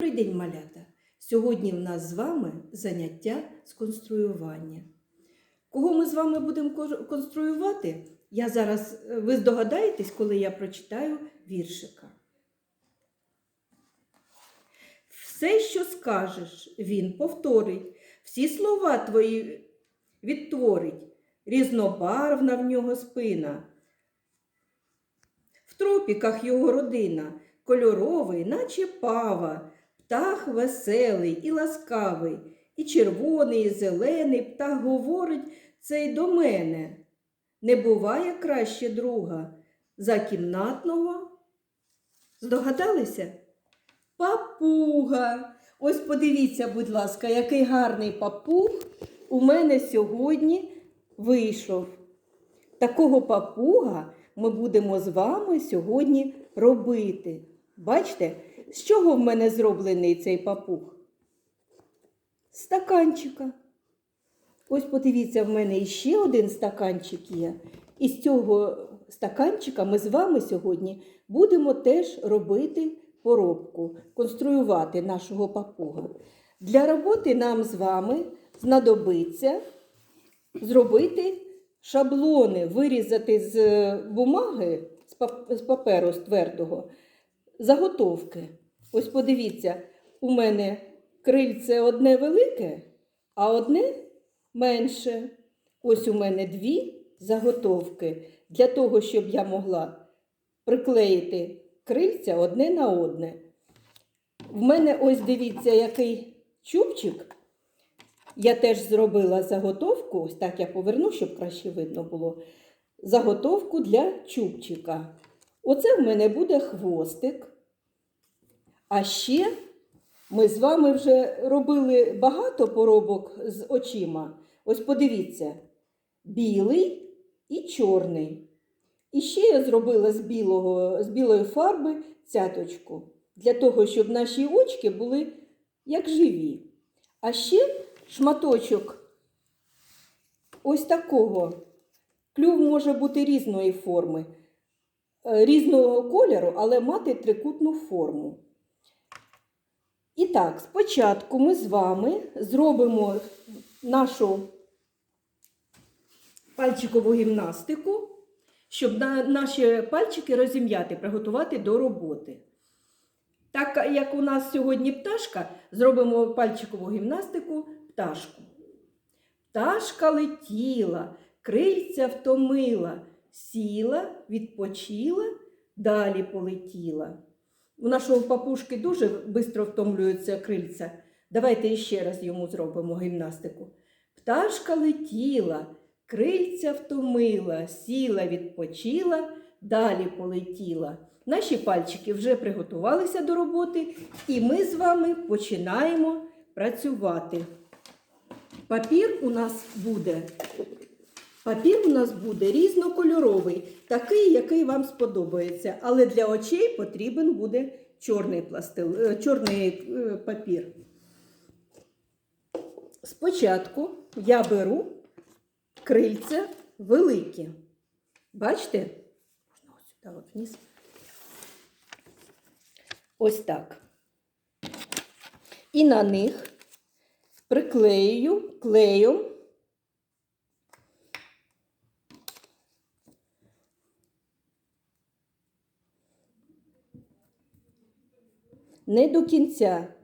Добрий день, малята! Сьогодні в нас з вами заняття з конструювання. Кого ми з вами будемо конструювати? Я зараз е, ви здогадаєтесь, коли я прочитаю віршика. Все, що скажеш, він повторить, всі слова твої відтворить, різнобарвна в нього спина. В тропіках його родина, кольоровий, наче пава, птах веселий і ласкавий, і червоний, і зелений птах говорить цей до мене. Не буває краще друга за кімнатного. Здогадалися? Папуга. Ось подивіться, будь ласка, який гарний папуг у мене сьогодні вийшов. Такого папуга ми будемо з вами сьогодні робити. Бачите, з чого в мене зроблений цей папуг? Стаканчика. Ось подивіться, в мене іще один стаканчик є. І з цього стаканчика ми з вами сьогодні будемо теж робити поробку, конструювати нашого папуга. Для роботи нам з вами знадобиться зробити шаблони, вирізати з бумаги, з паперу з твердого, заготовки. Ось подивіться, у мене крильце одне велике, а одне менше. Ось у мене дві заготовки для того, щоб я могла приклеїти крильця одне на одне. В мене ось дивіться, який чубчик. Я теж зробила заготовку, ось так я поверну, щоб краще видно було. Заготовку для чубчика. Оце в мене буде хвостик. А ще ми з вами вже робили багато поробок з очима. Ось подивіться: білий і чорний. І ще я зробила з, білого, з білої фарби цяточку, для того, щоб наші очки були як живі. А ще шматочок ось такого. Клюв може бути різної форми, е, різного кольору, але мати трикутну форму. І так, спочатку ми з вами зробимо нашу пальчикову гімнастику, щоб на- наші пальчики розім'яти, приготувати до роботи. Так як у нас сьогодні пташка, зробимо пальчикову гімнастику пташку. Пташка летіла, крильця втомила, сіла, відпочила, далі полетіла. У нашого папушки дуже швидко втомлюються крильця. Давайте ще раз йому зробимо гімнастику. Пташка летіла, крильця втомила, сіла, відпочила, далі полетіла. Наші пальчики вже приготувалися до роботи, і ми з вами починаємо працювати. Папір у нас буде. Папір у нас буде різнокольоровий, такий, який вам сподобається. Але для очей потрібен буде чорний, пластил, е, чорний е, папір. Спочатку я беру крильця великі. Бачите? Можна ось сюди вниз. Ось так. І на них приклею клеєм не до кінця,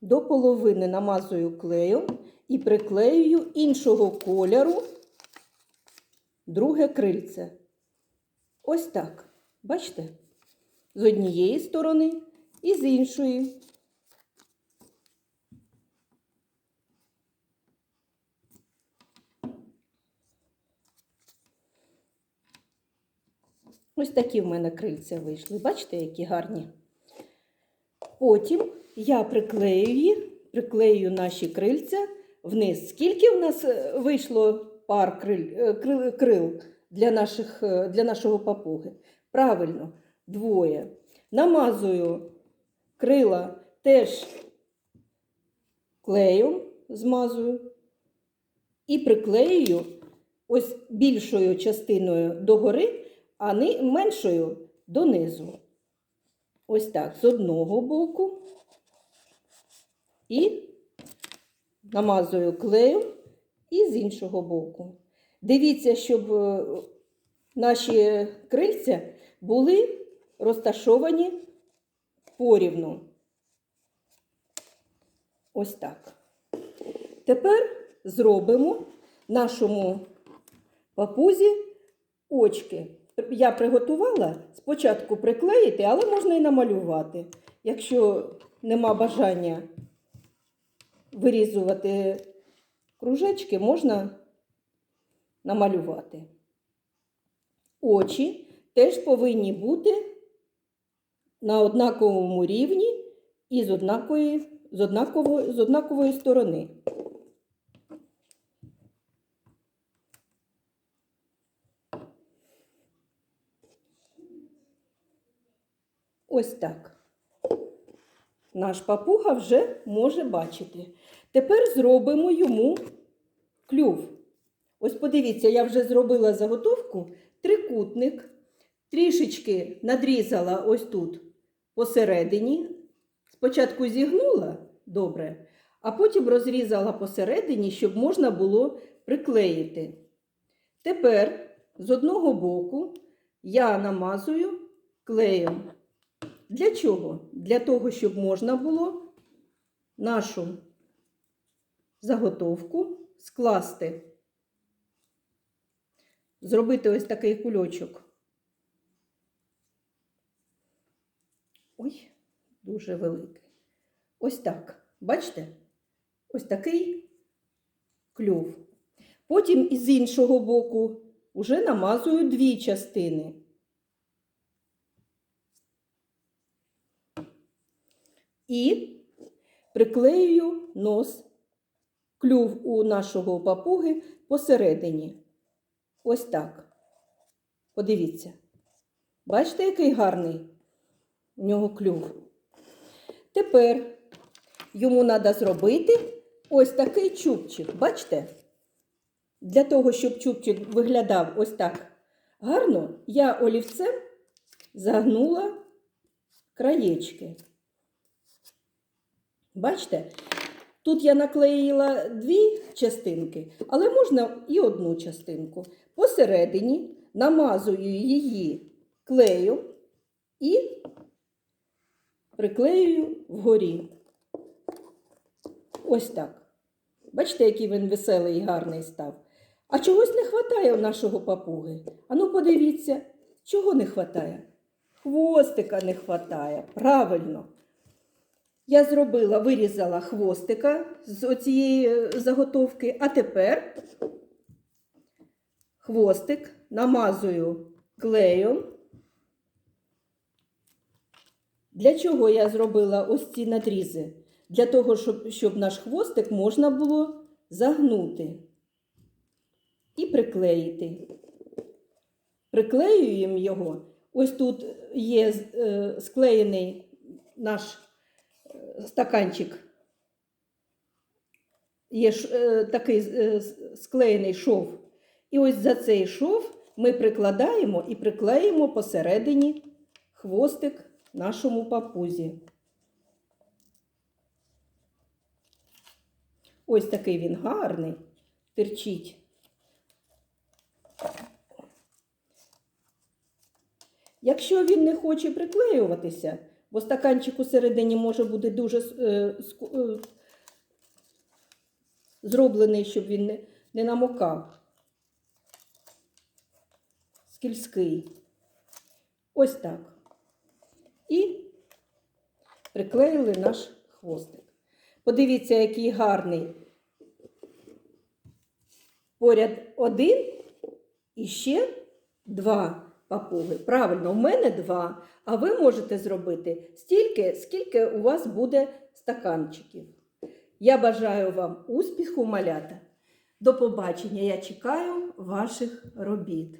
до половини намазую клеєм і приклеюю іншого кольору друге крильце. Ось так. Бачите? З однієї сторони і з іншої. Ось такі в мене крильця вийшли. Бачите, які гарні. Потім я приклею їх, приклею наші крильця вниз. Скільки в нас е, вийшло пар е, крил, крил для, наших, е, для нашого папуги? Правильно, двоє. Намазую крила теж клеєм змазую і приклеюю ось більшою частиною догори, а ни- меншою донизу. Ось так, з одного боку і намазую клеєм і з іншого боку. Дивіться, щоб е, наші крильця були розташовані порівну. Ось так. Тепер зробимо нашому папузі очки. Я приготувала спочатку приклеїти, але можна і намалювати. Якщо нема бажання вирізувати кружечки, можна намалювати. Очі теж повинні бути на однаковому рівні і з однакової, з однакової, з однакової сторони. Ось так. Наш папуга вже може бачити. Тепер зробимо йому клюв. Ось подивіться, я вже зробила заготовку трикутник, трішечки надрізала ось тут посередині. Спочатку зігнула добре, а потім розрізала посередині, щоб можна було приклеїти. Тепер з одного боку я намазую клеєм. Для чого? Для того, щоб можна було нашу заготовку скласти, зробити ось такий кульочок. Ой, дуже великий. Ось так. Бачите? Ось такий клюв. Потім із іншого боку вже намазую дві частини. І приклеюю нос, клюв у нашого папуги посередині. Ось так. Подивіться. Бачите, який гарний у нього клюв. Тепер йому треба зробити ось такий чубчик. Бачите? Для того, щоб чубчик виглядав ось так гарно, я олівцем загнула краєчки. Бачите? Тут я наклеїла дві частинки, але можна і одну частинку. Посередині намазую її клею і приклеюю вгорі. Ось так. Бачите, який він веселий і гарний став. А чогось не вистачає у нашого папуги. Ану, подивіться, чого не вистачає? Хвостика не вистачає. Правильно. Я зробила, вирізала хвостика з оцієї е, заготовки, а тепер хвостик намазую клеєм. Для чого я зробила ось ці надрізи? Для того, щоб, щоб наш хвостик можна було загнути і приклеїти. Приклеюємо його. Ось тут є е, склеєний наш стаканчик. Є е, такий е, склеєний шов. І ось за цей шов ми прикладаємо і приклеїмо посередині хвостик нашому папузі. Ось такий він гарний, терчить. Якщо він не хоче приклеюватися, бо стаканчик у середині може бути дуже е, е, зроблений, щоб він не намокав. Скільський. Ось так. І приклеїли наш хвостик. Подивіться, який гарний. Поряд один і ще два папуги. Правильно, у мене два, а ви можете зробити стільки, скільки у вас буде стаканчиків. Я бажаю вам успіху, малята. До побачення. Я чекаю ваших робіт.